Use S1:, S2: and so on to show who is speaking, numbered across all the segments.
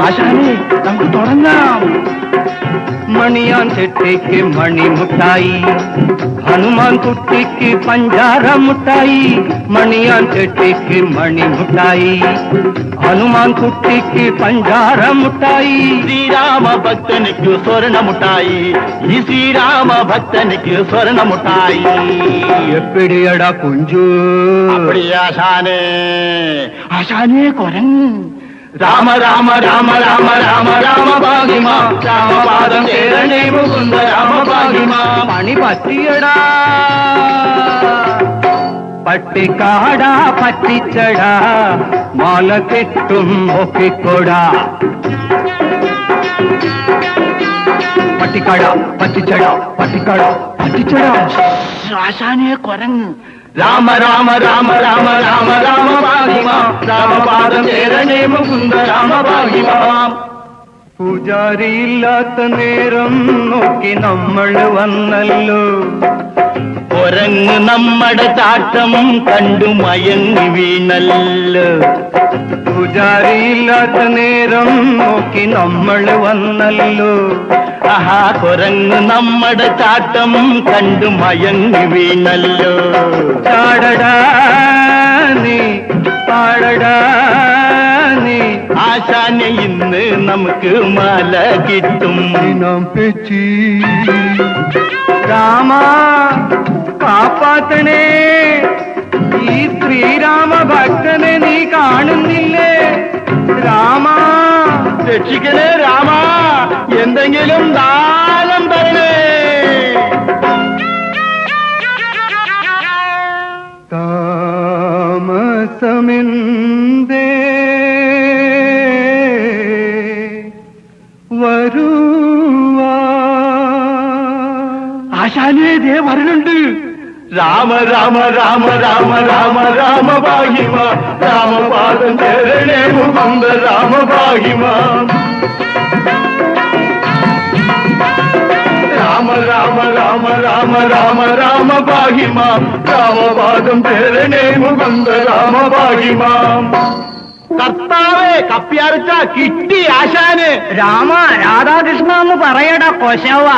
S1: ആശാനെ നമുക്ക് തുടങ്ങാം. மணியான் செட்டிக்கு மணி முட்டாயி ஹனுமான் குட்டிக்கு பஞ்சார முட்டாயி மணியான் செட்டிக்கு மணி முட்டாயி ஹனுமான் குட்டிக்கு
S2: பஞ்சார முட்டாயி ஸ்ரீராம பக்தனுக்கு சொர்ண முட்டாயி ஸ்ரீராம பக்தனுக்கு சொர்ண
S1: முட்டாயி எப்படியடா
S2: குஞ்சு அப்படியா
S1: சானே ஆசானே குரன்
S2: రామ రామ రామ రామ రామ రామ భాగిమా రామ పాదం చేరనే ముకుంద రామ భాగిమా
S1: మణి పట్టియడా పట్టి కాడా పట్టిచ్చడా మాల కెట్టుం ఒక్కిక్కడా పట్టికాడా పట్టిచ్చడా పట్టికాడా పట్టిచ్చడా
S2: శ్వాసానే కొరంగు. രാമ രാമ രാമ രാമ രാമ രാമ ഭാഗിമ രാമപാദം ചേരണേ മുകുന്ദ രാമ
S1: പൂജാരിയില്ലാത്ത നേരം നോക്കി നമ്മൾ വന്നല്ലോ.
S2: ഒരങ്ങ് നമ്മുടെ ചാട്ടം കണ്ടു മയങ്ങി വീണല്ലോ.
S1: പൂജാരിയില്ലാത്ത നേരം നോക്കി നമ്മൾ വന്നല്ലോ.
S2: കുരങ്ങ് നമ്മുടെ ചാട്ടം കണ്ടു മയങ്ങി വീണല്ലോ.
S1: ചാടടാ നീ പാടടാ നീ.
S2: ആശാനെ ഇന്ന് നമുക്ക് മല കിട്ടും.
S1: നാം പെച്ചി രാമ കാപ്പാത്തണേ. ഈ ശ്രീരാമ ഭക്തനെ നീ കാണുന്നില്ലേ? രാമ.
S2: രക്ഷിക്കണേ രാമ. എന്തെങ്കിലും ദാനം തരണേ
S1: താമസമെന്തേ വരുവാ
S2: ആശാനെ ദേ വരണുണ്ട് രാമ രാമ രാമ രാമ രാമ രാമ ഭാഹിമ രാമപാദം ചേരണേ മുകുന്ദ രാമ ഭാഹിമ രാമ രാമ രാമ രാമ രാമ ഭാഹിമ രാമപാദം ചേരണേ മുകുന്ദ രാമ ഭാഹിമ കർത്താവേ കപ്പിയാർച്ച കിട്ടി ആശാന്.
S1: രാമ രാധാകൃഷ്ണ എന്ന് പറയടാ കൊശവ.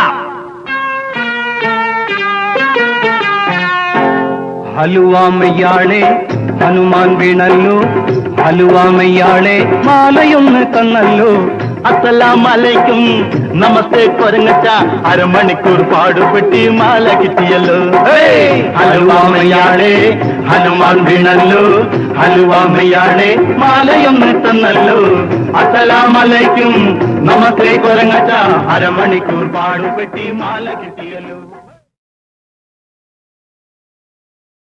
S1: ഹലുവാമയ്യാളെ ഹനുമാൻ വീണല്ലോ. ഹലുവാമയ്യാളെ മാലയൊന്ന് തന്നല്ലോ.
S2: അസ്സലാമലൈക്കും. നമസ്തേ കൊരങ്ങച്ച. അരമണിക്കൂർ പാടുപെട്ടി മാല കിട്ടിയല്ലോ. ഹലുവാമയാളേ ഹലുവാമയാളെ ഹനുമാൻ വീണല്ലോ. ഹലുവാമയാളെ മാലയൊന്ന് തന്നല്ലോ. അസലാമലൈക്കും നമസ്തേ കൊരങ്ങച്ച. അരമണിക്കൂർ പാടുപെട്ടി മാല കിട്ടിയല്ലോ.